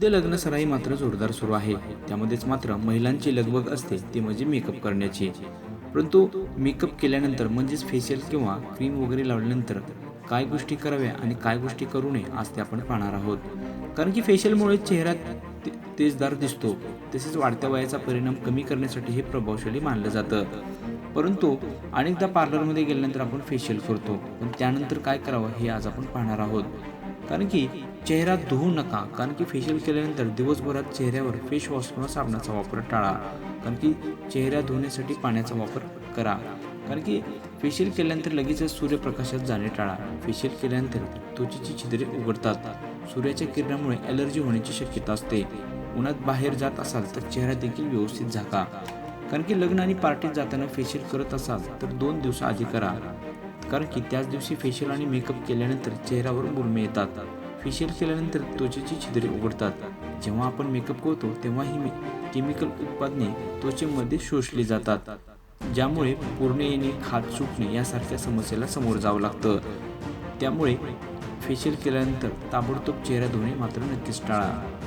सध्या लग्न सराई मात्र जोरदार सुरू आहे. त्यामध्येच मात्र महिलांची लगबग असते ती म्हणजे मेकअप करण्याची. परंतु मेकअप केल्यानंतर म्हणजेच फेशियल किंवा क्रीम वगैरे लावल्यानंतर काय गोष्टी कराव्या आणि काय गोष्टी करू नये आज ते आपण पाहणार आहोत. कारण की फेशियलमुळे चेहरा ते- तेजदार दिसतो. तसेच वाढत्या वयाचा परिणाम कमी करण्यासाठी हे प्रभावशाली मानलं जातं. परंतु अनेकदा पार्लरमध्ये गेल्यानंतर आपण फेशियल करतो. पण त्यानंतर काय करावं हे आज आपण पाहणार आहोत. कारण की चेहरा धुवू नका कारण की फेशियल केल्यानंतर दिवसभरात चेहऱ्यावर फेस किंवा साबणाचा वापर टाळा. कारण की चेहरा धुण्यासाठी पाण्याचा वापर करा. कारण की फेशियल केल्यानंतर लगेचच सूर्यप्रकाशात जाणे टाळा. फेशियल केल्यानंतर त्वचेची छिद्रे उघडतात. सूर्याच्या किरणामुळे ॲलर्जी होण्याची शक्यता असते. उन्हात बाहेर जात असाल तर चेहरा देखील व्यवस्थित झाका. कारण की लग्न आणि पार्टीत जाताना फेशियल करत असाल तर दोन दिवस आधी करा. कारण की त्याच दिवशी फेशियल आणि मेकअप केल्यानंतर चेहऱ्यावर मुरमे येतात. फेशियल केल्यानंतर त्वचेची छिद्रे उघडतात. जेव्हा आपण मेकअप करतो तेव्हा ही केमिकल उत्पादने त्वचेमध्ये शोषली जातात. ज्यामुळे पूर्ण येणे खात सुटणे यासारख्या समस्येला समोर जावं लागतं. त्यामुळे फेशियल केल्यानंतर ताबडतोब चेहरा धुणे मात्र नक्कीच टाळा.